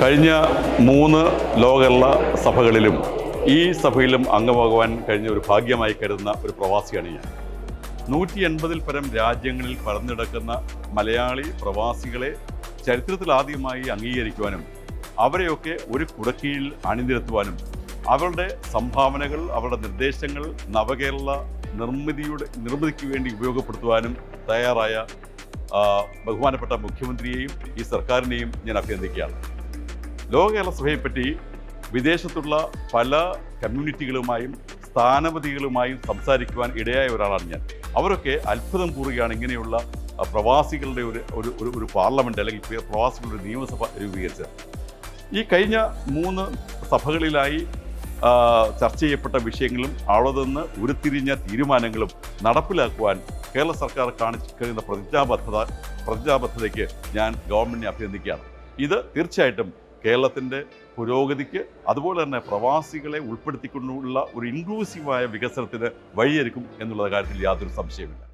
കഴിഞ്ഞ മൂന്ന് ലോകമുള്ള സഭകളിലും ഈ സഭയിലും അംഗമാകുവാൻ കഴിഞ്ഞ ഒരു ഭാഗ്യമായി കരുതുന്ന ഒരു പ്രവാസിയാണ് ഞാൻ. നൂറ്റി എൺപതിൽ പരം രാജ്യങ്ങളിൽ പറന്നിടക്കുന്ന മലയാളി പ്രവാസികളെ ചരിത്രത്തിൽ ആദ്യമായി അംഗീകരിക്കുവാനും അവരെയൊക്കെ ഒരു കുടക്കീഴിൽ അണിനിരത്തുവാനും അവരുടെ സംഭാവനകൾ അവരുടെ നിർദ്ദേശങ്ങൾ നവകേരള നിർമ്മിതിയുടെ നിർമ്മിതിക്ക് വേണ്ടി ഉപയോഗപ്പെടുത്തുവാനും തയ്യാറായ ബഹുമാനപ്പെട്ട മുഖ്യമന്ത്രിയെയും ഈ സർക്കാരിനെയും ഞാൻ അഭിനന്ദിക്കുകയാണ്. ലോക കേരള സഭയെപ്പറ്റി വിദേശത്തുള്ള പല കമ്മ്യൂണിറ്റികളുമായും സ്ഥാനപതികളുമായും സംസാരിക്കുവാൻ ഇടയായ ഒരാളാണ് ഞാൻ. അവരൊക്കെ അത്ഭുതം കൂറുകയാണ് ഇങ്ങനെയുള്ള പ്രവാസികളുടെ ഒരു ഒരു ഒരു പാർലമെന്റ് അല്ലെങ്കിൽ പ്ര- പ്രവാസികളുടെ നിയമസഭ രൂപീകരിച്ചത്. ഈ കഴിഞ്ഞ മൂന്ന് സഭകളിലായി ചർച്ച ചെയ്യപ്പെട്ട വിഷയങ്ങളും അവിടെ നിന്ന് ഉരുത്തിരിഞ്ഞ തീരുമാനങ്ങളും നടപ്പിലാക്കുവാൻ കേരള സർക്കാർ കാണിച്ചു കഴിയുന്ന പ്രതിജ്ഞാബദ്ധത പ്രതിജ്ഞാബദ്ധതയ്ക്ക് ഞാൻ ഗവൺമെന്റിനെ അഭിനന്ദിക്കുകയാണ്. ഇത് തീർച്ചയായിട്ടും കേരളത്തിന്റെ പുരോഗതിക്ക് അതുപോലെ തന്നെ പ്രവാസികളെ ഉൾപ്പെടുത്തിക്കൊണ്ടുള്ള ഒരു ഇൻക്ലൂസീവായ വികസനത്തിന് വഴിയൊരുക്കും എന്നുള്ള കാര്യത്തിൽ യാതൊരു സംശയമില്ല